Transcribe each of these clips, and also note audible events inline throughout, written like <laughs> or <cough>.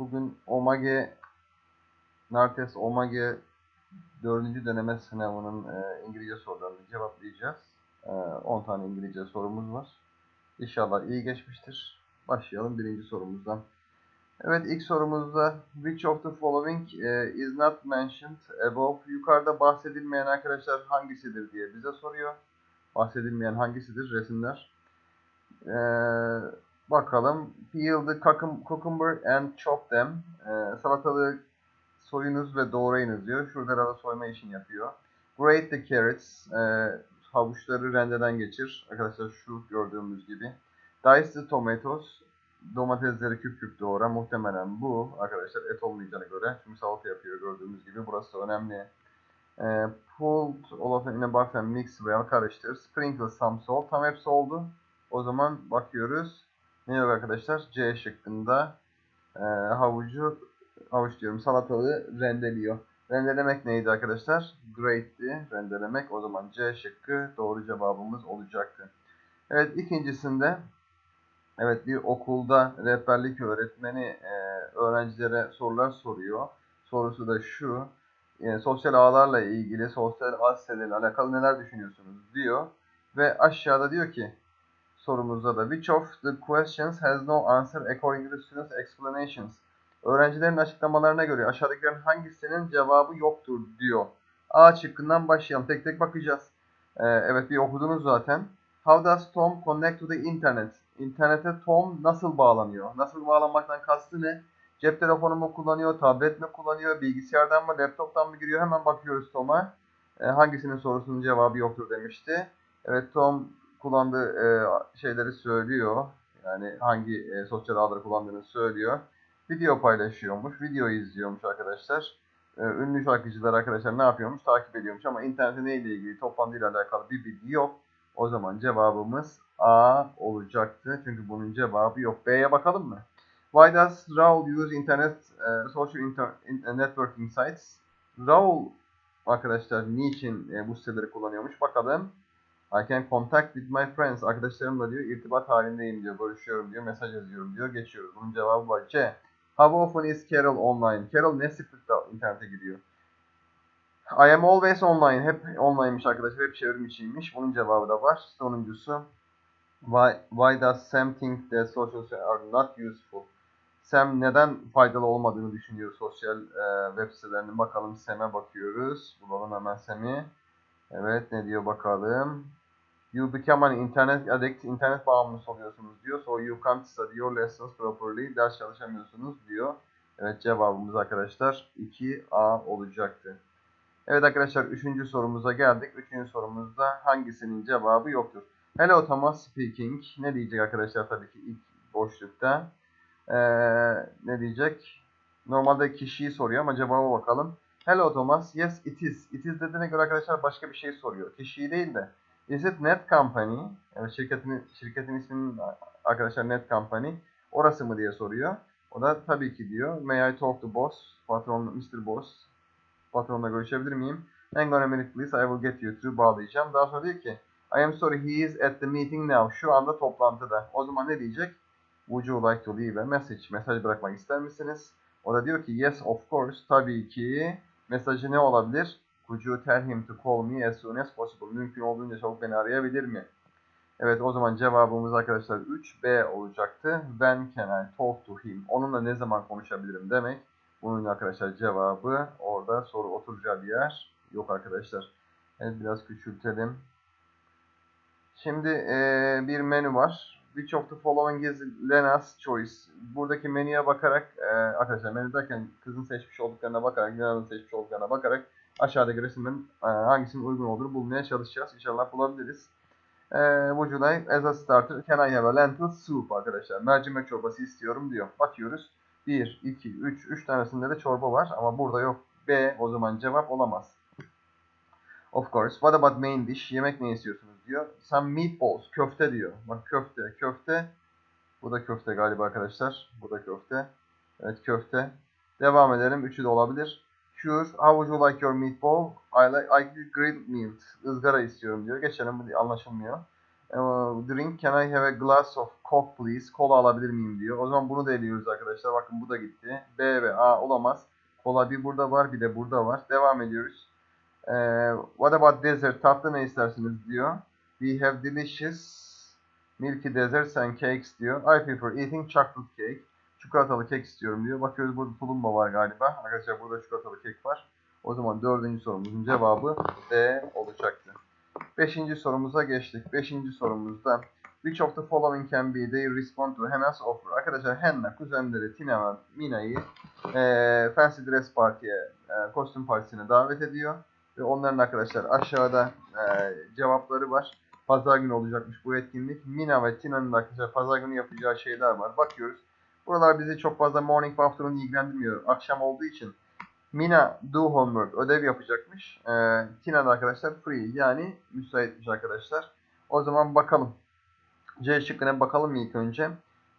Bugün OMAGE Nartes OMAGE 4. deneme sınavının e, İngilizce sorularını cevaplayacağız. E, 10 tane İngilizce sorumuz var. İnşallah iyi geçmiştir. Başlayalım birinci sorumuzdan. Evet ilk sorumuzda which of the following e, is not mentioned above yukarıda bahsedilmeyen arkadaşlar hangisidir diye bize soruyor. Bahsedilmeyen hangisidir resimler. E, bakalım peel the cucum- cucumber and chop them. E, salatalığı soyunuz ve doğrayınız diyor. Şurada da soyma işini yapıyor. Grate the carrots. E, havuçları rendeden geçir. Arkadaşlar şu gördüğümüz gibi. Dice the tomatoes. Domatesleri küp küp doğra. Muhtemelen bu arkadaşlar et olmayacağına göre. Çünkü salata yapıyor gördüğümüz gibi. Burası da önemli. E, pulled all of in a box and mix well. Karıştır. Sprinkle some salt. Tam hepsi oldu. O zaman bakıyoruz. Ne yok arkadaşlar? C şıkkında e, havucu, havuç diyorum salatalığı rendeliyor. Rendelemek neydi arkadaşlar? Grate'di. Rendelemek. O zaman C şıkkı doğru cevabımız olacaktı. Evet ikincisinde evet bir okulda rehberlik öğretmeni e, öğrencilere sorular soruyor. Sorusu da şu. e, sosyal ağlarla ilgili, sosyal ağ sitelerle alakalı neler düşünüyorsunuz diyor. Ve aşağıda diyor ki sorumuzda da which of the questions has no answer according to the students explanations. Öğrencilerin açıklamalarına göre aşağıdakilerin hangisinin cevabı yoktur diyor. A şıkkından başlayalım. Tek tek bakacağız. Ee, evet bir okudunuz zaten. How does Tom connect to the internet? İnternete Tom nasıl bağlanıyor? Nasıl bağlanmaktan kastı ne? Cep telefonu mu kullanıyor, tablet mi kullanıyor, bilgisayardan mı, laptoptan mı giriyor? Hemen bakıyoruz Tom'a. Ee, hangisinin sorusunun cevabı yoktur demişti. Evet Tom kullandığı e, şeyleri söylüyor. Yani hangi e, sosyal ağları kullandığını söylüyor. Video paylaşıyormuş, video izliyormuş arkadaşlar. E, ünlü şarkıcılar arkadaşlar ne yapıyormuş? Takip ediyormuş ama internette neyle ilgili, toplantıyla alakalı bir bilgi yok. O zaman cevabımız A olacaktı. Çünkü bunun cevabı yok. B'ye bakalım mı? Why does Raul use internet, e, social inter, in- networking sites? Raul arkadaşlar niçin e, bu siteleri kullanıyormuş? Bakalım. I can contact with my friends. Arkadaşlarımla diyor irtibat halindeyim diyor. Görüşüyorum diyor. Mesaj yazıyorum diyor. Geçiyoruz. Bunun cevabı var. C. How often is Carol online? Carol ne sıklıkla internete gidiyor? I am always online. Hep online'miş arkadaşlar. Hep çevrim içiymiş. Bunun cevabı da var. Sonuncusu. Why, why does Sam think that social are not useful? Sam neden faydalı olmadığını düşünüyor sosyal e, web sitelerinin. Bakalım Sam'e bakıyoruz. Bulalım hemen Sam'i. Evet ne diyor bakalım. You become an internet addict, internet bağımlısı oluyorsunuz diyor. So you can't study your lessons properly. Ders çalışamıyorsunuz diyor. Evet cevabımız arkadaşlar 2A olacaktı. Evet arkadaşlar 3. sorumuza geldik. 3. sorumuzda hangisinin cevabı yoktur? Hello Thomas speaking. Ne diyecek arkadaşlar tabii ki ilk boşlukta. Ee, ne diyecek? Normalde kişiyi soruyor ama cevaba bakalım. Hello Thomas. Yes it is. It is dediğine göre arkadaşlar başka bir şey soruyor. Kişiyi değil de. Is it Net Company? Evet şirketin, şirketin isminin arkadaşlar Net Company. Orası mı diye soruyor. O da tabii ki diyor. May I talk to boss? Patron, Mr. Boss. Patronla görüşebilir miyim? Hang on a minute please. I will get you through. Bağlayacağım. Daha sonra diyor ki I am sorry he is at the meeting now. Şu anda toplantıda. O zaman ne diyecek? Would you like to leave a message? Mesaj bırakmak ister misiniz? O da diyor ki yes of course. Tabii ki. Mesajı ne olabilir? Could you tell him to call me as soon as possible? Mümkün olduğunca çabuk beni arayabilir mi? Evet o zaman cevabımız arkadaşlar 3B olacaktı. When can I talk to him? Onunla ne zaman konuşabilirim demek. Bunun arkadaşlar cevabı orada soru oturacağı bir yer yok arkadaşlar. Evet biraz küçültelim. Şimdi eee, bir menü var. Which of the following is Lena's choice? Buradaki menüye bakarak eee, arkadaşlar menü derken kızın seçmiş olduklarına bakarak, Lena'nın seçmiş olduklarına bakarak aşağıdaki resimlerin eee, hangisinin uygun olduğunu bulmaya çalışacağız. İnşallah bulabiliriz. Eee would you like as a starter can I have a lentil soup arkadaşlar. Mercimek çorbası istiyorum diyor. Bakıyoruz. 1, 2, 3, 3 tanesinde de çorba var ama burada yok. B o zaman cevap olamaz. Of course. What about main dish? Yemek ne istiyorsunuz diyor. Some meatballs. Köfte diyor. Bak köfte. Köfte. Bu da köfte galiba arkadaşlar. Bu da köfte. Evet köfte. Devam edelim. Üçü de olabilir. Sure. How would you like your meatball? I like, I grilled meat. Izgara istiyorum diyor. Geçelim. Bu anlaşılmıyor. Uh, drink. Can I have a glass of Coke please. Kola alabilir miyim diyor. O zaman bunu da eliyoruz arkadaşlar. Bakın bu da gitti. B ve A olamaz. Kola bir burada var bir de burada var. Devam ediyoruz. Ee, what about dessert? Tatlı ne istersiniz diyor. We have delicious milky desserts and cakes diyor. I prefer eating chocolate cake. Çikolatalı kek istiyorum diyor. Bakıyoruz burada tulumba var galiba. Arkadaşlar burada çikolatalı kek var. O zaman dördüncü sorumuzun cevabı D olacaktı. Beşinci sorumuza geçtik. Beşinci sorumuzda Which of the following can be they respond to Hannah's offer? Arkadaşlar Hannah kuzenleri Tina ve Mina'yı eee Fancy Dress Party'ye, eee, kostüm partisine davet ediyor. Ve onların arkadaşlar aşağıda eee, cevapları var. Pazar günü olacakmış bu etkinlik. Mina ve Tina'nın da arkadaşlar pazar günü yapacağı şeyler var. Bakıyoruz. Buralar bizi çok fazla morning ve afternoon ilgilendirmiyor. Akşam olduğu için Mina do homework ödev yapacakmış. Ee, Tina da arkadaşlar free yani müsaitmiş arkadaşlar. O zaman bakalım. C şıkkına bakalım ilk önce.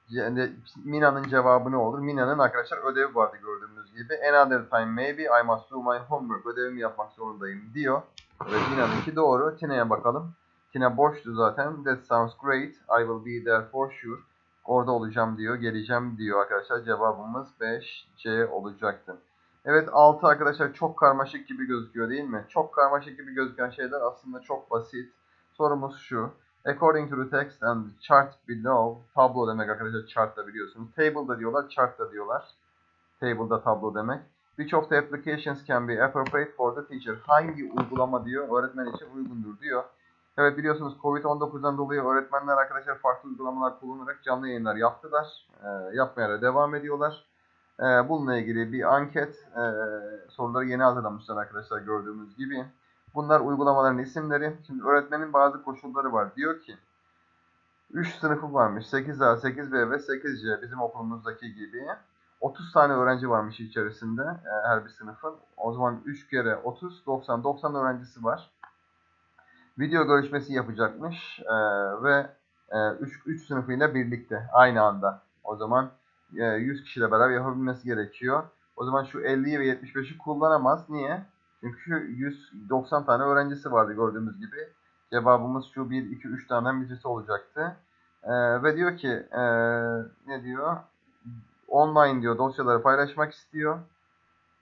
C- Mina'nın cevabı ne olur? Mina'nın arkadaşlar ödevi vardı gördüğünüz gibi. Another time maybe I must do my homework. Ödevimi yapmak zorundayım diyor. Evet Mina'nınki doğru. Tina'ya bakalım. Tina boştu zaten. That sounds great. I will be there for sure. Orada olacağım diyor. Geleceğim diyor arkadaşlar. Cevabımız 5C olacaktı. Evet 6 arkadaşlar çok karmaşık gibi gözüküyor değil mi? Çok karmaşık gibi gözüken şeyler aslında çok basit. Sorumuz şu. According to the text and chart below. Tablo demek arkadaşlar chart da biliyorsunuz. Table da diyorlar, chart da diyorlar. Table'da tablo demek. Which of the applications can be appropriate for the teacher? Hangi uygulama diyor öğretmen için uygundur diyor. Evet biliyorsunuz Covid-19'dan dolayı öğretmenler arkadaşlar farklı uygulamalar kullanarak canlı yayınlar yaptılar. Ee, yapmaya da devam ediyorlar. Ee, bununla ilgili bir anket e, soruları yeni hazırlamışlar arkadaşlar gördüğümüz gibi. Bunlar uygulamaların isimleri. Şimdi öğretmenin bazı koşulları var. Diyor ki 3 sınıfı varmış. 8A, 8B ve 8C bizim okulumuzdaki gibi. 30 tane öğrenci varmış içerisinde e, her bir sınıfın. O zaman 3 kere 30, 90, 90 öğrencisi var. Video görüşmesi yapacakmış e, ve 3 3 sınıfıyla birlikte aynı anda. O zaman e, 100 kişiyle beraber yapabilmesi gerekiyor. O zaman şu 50'yi ve 75'i kullanamaz. Niye? Çünkü 190 tane öğrencisi vardı gördüğümüz gibi. Cevabımız şu 1, 2, 3 taneden birisi olacaktı. E, ve diyor ki e, ne diyor? Online diyor dosyaları paylaşmak istiyor.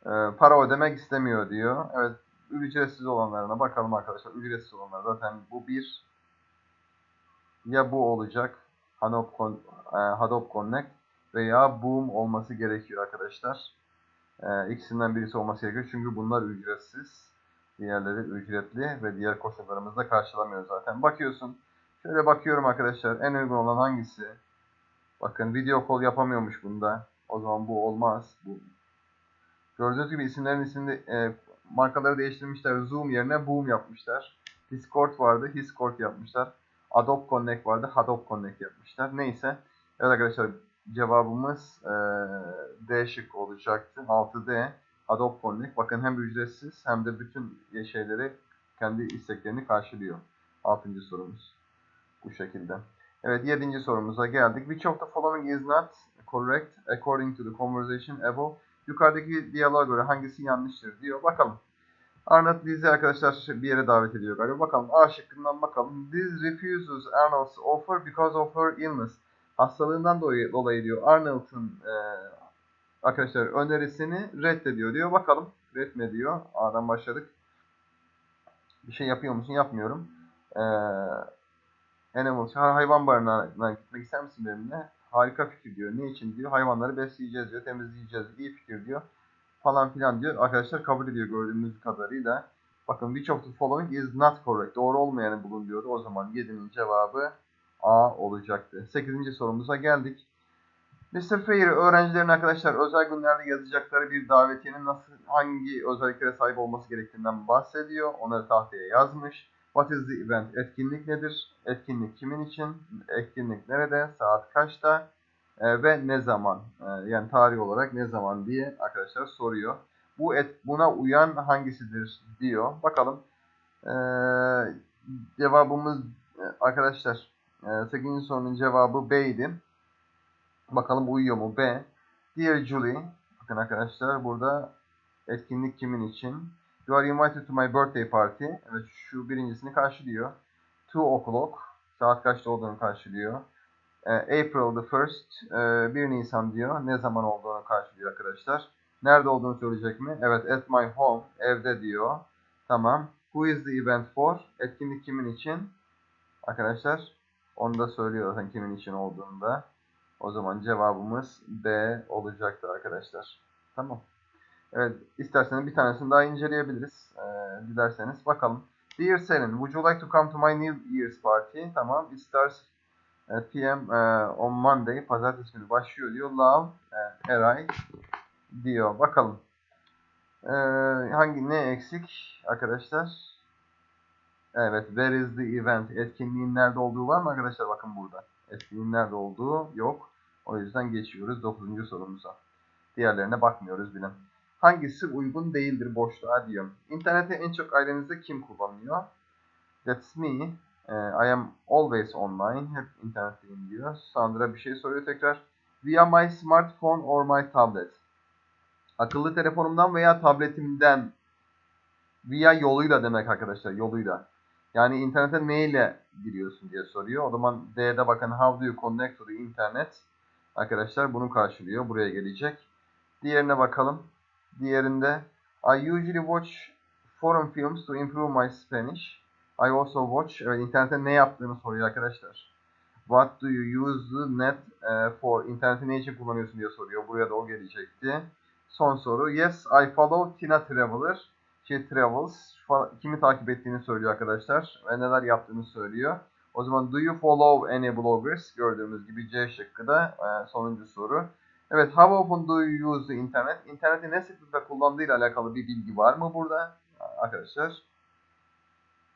E, para ödemek istemiyor diyor. Evet ücretsiz olanlarına bakalım arkadaşlar. Ücretsiz olanlar zaten bu bir ya bu olacak Hadoop, e, Hadoop Connect veya Boom olması gerekiyor arkadaşlar. E, ikisinden birisi olması gerekiyor çünkü bunlar ücretsiz. Diğerleri ücretli ve diğer koşullarımızı da karşılamıyor zaten. Bakıyorsun. Şöyle bakıyorum arkadaşlar. En uygun olan hangisi? Bakın video call yapamıyormuş bunda. O zaman bu olmaz. Bu Gördüğünüz gibi isimlerin ismini e, markaları değiştirmişler. Zoom yerine Boom yapmışlar. Discord vardı, Hiscord yapmışlar. Adobe Connect vardı, Hadoop Connect yapmışlar. Neyse. Evet arkadaşlar cevabımız e, D şık olacaktı. 6D Adobe Connect. Bakın hem ücretsiz hem de bütün şeyleri kendi isteklerini karşılıyor. 6. sorumuz. Bu şekilde. Evet 7. sorumuza geldik. Which of the following is not correct according to the conversation above? Yukarıdaki diyaloğa göre hangisi yanlıştır diyor. Bakalım. Arnold Lizzie arkadaşlar bir yere davet ediyor galiba. Bakalım A şıkkından bakalım. Liz refuses Arnold's offer because of her illness. Hastalığından dolayı, dolayı diyor Arnold'un e, arkadaşlar önerisini reddediyor diyor. Bakalım red mi diyor. A'dan başladık. Bir şey yapıyor musun? Yapmıyorum. E, Animals, hayvan barınağına gitmek ister misin benimle? Harika fikir diyor. Ne için diyor? Hayvanları besleyeceğiz diyor, temizleyeceğiz. İyi fikir diyor. Falan filan diyor. Arkadaşlar kabul ediyor gördüğümüz kadarıyla. Bakın which of following is not correct. Doğru olmayanı bulun diyordu. O zaman 7'nin cevabı A olacaktı. 8. sorumuza geldik. Mr. Fair öğrencilerin arkadaşlar özel günlerde yazacakları bir davetiyenin nasıl hangi özelliklere sahip olması gerektiğinden bahsediyor. Onları tahtaya yazmış. What is the event? Etkinlik nedir? Etkinlik kimin için? Etkinlik nerede? Saat kaçta? Ee, ve ne zaman? Ee, yani tarih olarak ne zaman diye arkadaşlar soruyor. Bu et, buna uyan hangisidir diyor. Bakalım. Ee, cevabımız e, arkadaşlar e, 8. sorunun cevabı B idi. Bakalım uyuyor mu? B. Dear Julie. Bakın arkadaşlar burada etkinlik kimin için? You are invited to my birthday party. Evet şu birincisini karşılıyor. Two o'clock. Saat kaçta olduğunu karşılıyor. E, April the 1st, e, 1 Nisan diyor. Ne zaman olduğunu karşılıyor arkadaşlar. Nerede olduğunu söyleyecek mi? Evet, at my home, evde diyor. Tamam. Who is the event for? Etkinlik kimin için? Arkadaşlar, onu da söylüyor zaten kimin için olduğunu da. O zaman cevabımız B olacaktır arkadaşlar. Tamam. Evet, isterseniz bir tanesini daha inceleyebiliriz. Ee, dilerseniz bakalım. Dear Selin, would you like to come to my New Year's party? Tamam. It starts at PM uh, on Monday. Pazartesi günü başlıyor diyor. Love, uh, Eray diyor. Bakalım. Ee, hangi ne eksik arkadaşlar? Evet, where is the event? Etkinliğin nerede olduğu var mı arkadaşlar? Bakın burada. Etkinliğin nerede olduğu yok. O yüzden geçiyoruz 9. sorumuza. Diğerlerine bakmıyoruz bile. Hangisi uygun değildir boşluğa diyor. İnterneti en çok ailenizde kim kullanıyor? That's me. Ee, I am always online. Hep internetteyim diyor. Sandra bir şey soruyor tekrar. Via my smartphone or my tablet. Akıllı telefonumdan veya tabletimden. Via yoluyla demek arkadaşlar. Yoluyla. Yani internete neyle giriyorsun diye soruyor. O zaman D'de bakın how do you connect to the internet? Arkadaşlar bunu karşılıyor. Buraya gelecek. Diğerine bakalım. Diğerinde I usually watch foreign films to improve my Spanish. I also watch. Evet internette ne yaptığını soruyor arkadaşlar. What do you use the net eh, for? İnterneti ne için kullanıyorsun diye soruyor. Buraya da o gelecekti. Son soru. Yes, I follow Tina Traveler. She travels. Kimi takip ettiğini söylüyor arkadaşlar. Ve neler yaptığını söylüyor. O zaman do you follow any bloggers? Gördüğümüz gibi C şıkkı da e, sonuncu soru. Evet, how often do you use the internet? İnterneti ne sıklıkla kullandığıyla alakalı bir bilgi var mı burada? Arkadaşlar.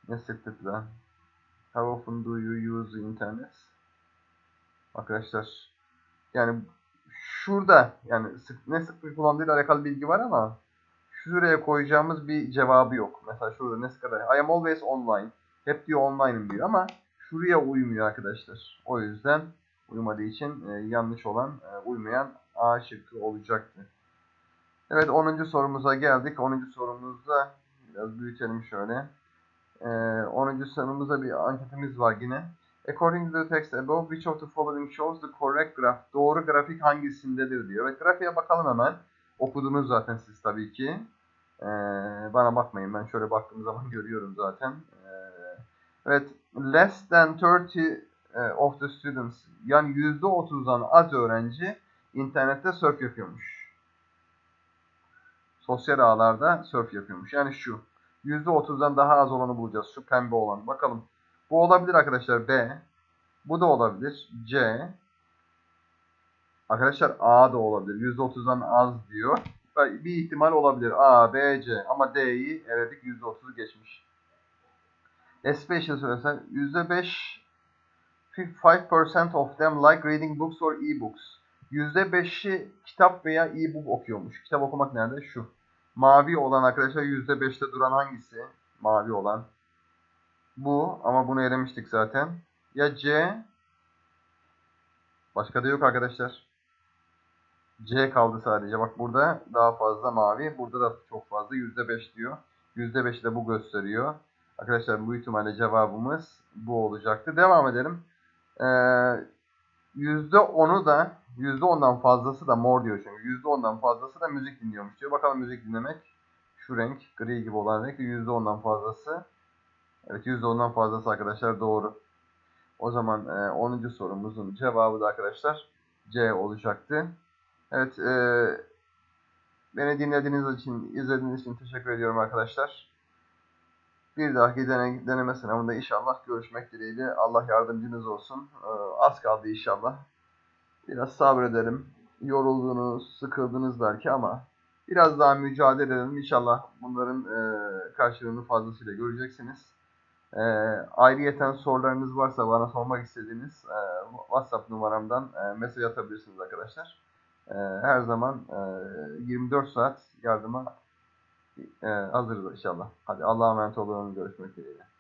Ne sıklıkla? How often do you use the internet? Arkadaşlar. Yani şurada yani sık, ne sıklıkla kullandığıyla alakalı bilgi var ama şuraya koyacağımız bir cevabı yok. Mesela şurada ne kadar I am always online. Hep diyor online'ım diyor ama şuraya uymuyor arkadaşlar. O yüzden uymadığı için e, yanlış olan, e, uymayan A şıkkı olacaktı. Evet 10. sorumuza geldik. 10. sorumuzda biraz büyütelim şöyle. E, 10. sorumuzda bir anketimiz var yine. According to the text above, which of the following shows the correct graph? Doğru grafik hangisindedir diyor. Evet grafiğe bakalım hemen. Okudunuz zaten siz tabii ki. Ee, bana bakmayın ben şöyle baktığım zaman <laughs> görüyorum zaten. Ee, evet less than 30 eh, of the students yani %30'dan az öğrenci internette surf yapıyormuş. Sosyal ağlarda surf yapıyormuş. Yani şu %30'dan daha az olanı bulacağız. Şu pembe olan. Bakalım. Bu olabilir arkadaşlar B. Bu da olabilir. C. Arkadaşlar A da olabilir. %30'dan az diyor. Bir ihtimal olabilir. A, B, C. Ama D'yi eledik. %30'u geçmiş. Especially söylesen %5 5% of them like reading books or e-books. %5'i kitap veya e-book okuyormuş. Kitap okumak nerede? Şu. Mavi olan arkadaşlar %5'te duran hangisi? Mavi olan. Bu ama bunu elemiştik zaten. Ya C. Başka da yok arkadaşlar. C kaldı sadece. Bak burada daha fazla mavi. Burada da çok fazla. %5 diyor. %5 de bu gösteriyor. Arkadaşlar bu ihtimalle cevabımız bu olacaktı. Devam edelim. Ee, %10'u da %10'dan fazlası da mor diyor çünkü. %10'dan fazlası da müzik dinliyormuş diyor. Bakalım müzik dinlemek. Şu renk gri gibi olan renk %10'dan fazlası. Evet %10'dan fazlası arkadaşlar doğru. O zaman e, 10. sorumuzun cevabı da arkadaşlar C olacaktı. Evet e, beni dinlediğiniz için, izlediğiniz için teşekkür ediyorum arkadaşlar. Bir dahaki dene, deneme sınavında inşallah görüşmek dileğiyle. Allah yardımcınız olsun. E, az kaldı inşallah. Biraz sabredelim. Yoruldunuz, sıkıldınız belki ama biraz daha mücadele edelim. İnşallah bunların e, karşılığını fazlasıyla göreceksiniz. E, ayrıyeten sorularınız varsa bana sormak istediğiniz e, WhatsApp numaramdan e, mesaj atabilirsiniz arkadaşlar. E, her zaman e, 24 saat yardıma e, hazırız inşallah. Hadi Allah'a emanet olun. Görüşmek dileğiyle.